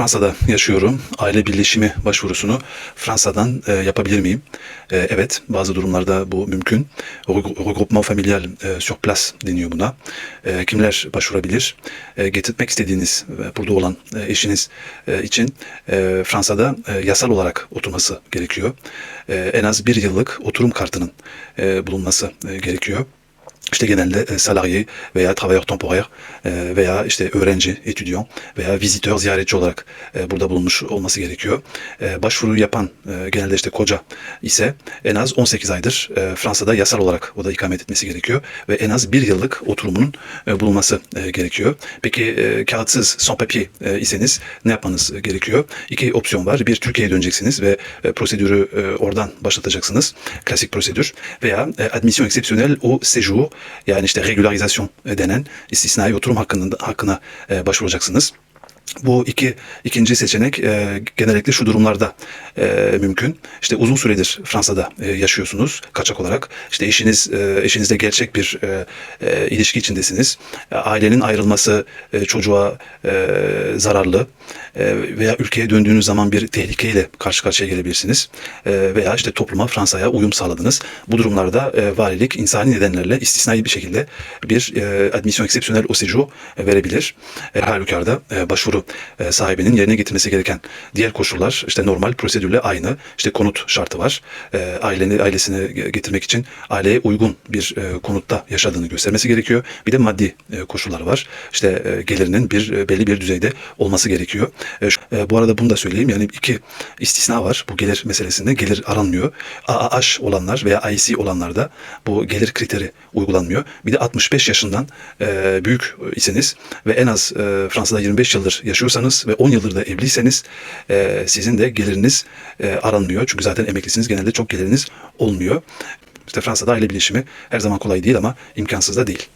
Fransa'da yaşıyorum. Aile birleşimi başvurusunu Fransa'dan e, yapabilir miyim? E, evet, bazı durumlarda bu mümkün. Reg- Regroupement familial e, sur place deniyor buna. E, kimler başvurabilir? E, getirtmek istediğiniz, e, burada olan e, eşiniz e, için e, Fransa'da e, yasal olarak oturması gerekiyor. E, en az bir yıllık oturum kartının e, bulunması e, gerekiyor. İşte genelde e, salarié veya travailleur temporaire e, veya işte öğrenci, étudiant veya vizitör, ziyaretçi olarak e, burada bulunmuş olması gerekiyor. Başvuru yapan genelde işte koca ise en az 18 aydır Fransa'da yasal olarak o da ikamet etmesi gerekiyor ve en az bir yıllık oturumunun bulunması gerekiyor. Peki kağıtsız, sans papier iseniz ne yapmanız gerekiyor? İki opsiyon var. Bir Türkiye'ye döneceksiniz ve prosedürü oradan başlatacaksınız. Klasik prosedür veya admission exceptionnelle au séjour yani işte regularizasyon e, denen istisnai oturum hakkında, hakkına e, başvuracaksınız. Bu iki ikinci seçenek e, genellikle şu durumlarda e, mümkün. İşte uzun süredir Fransa'da e, yaşıyorsunuz kaçak olarak. İşte eşiniz e, eşinizle gerçek bir e, e, ilişki içindesiniz. E, ailenin ayrılması e, çocuğa e, zararlı e, veya ülkeye döndüğünüz zaman bir tehlikeyle karşı karşıya gelebilirsiniz. E, veya işte topluma Fransa'ya uyum sağladınız. Bu durumlarda e, valilik insani nedenlerle istisnai bir şekilde bir e, exceptionnelle au séjour e, verebilir. E, halükarda e, başvuru e, sahibinin yerine getirmesi gereken diğer koşullar işte normal prosedürle aynı. İşte konut şartı var. E, aileni ailesini getirmek için aileye uygun bir e, konutta yaşadığını göstermesi gerekiyor. Bir de maddi e, koşullar var. İşte e, gelirinin bir e, belli bir düzeyde olması gerekiyor. E, şu- e, bu arada bunu da söyleyeyim. Yani iki istisna var bu gelir meselesinde. Gelir aranmıyor. AAH olanlar veya IC olanlarda bu gelir kriteri uygulanmıyor. Bir de 65 yaşından e, büyük iseniz ve en az e, Fransa'da 25 yıldır yaşıyorsanız ve 10 yıldır da evliyseniz e, sizin de geliriniz e, aranmıyor. Çünkü zaten emeklisiniz genelde çok geliriniz olmuyor. İşte Fransa'da aile birleşimi her zaman kolay değil ama imkansız da değil.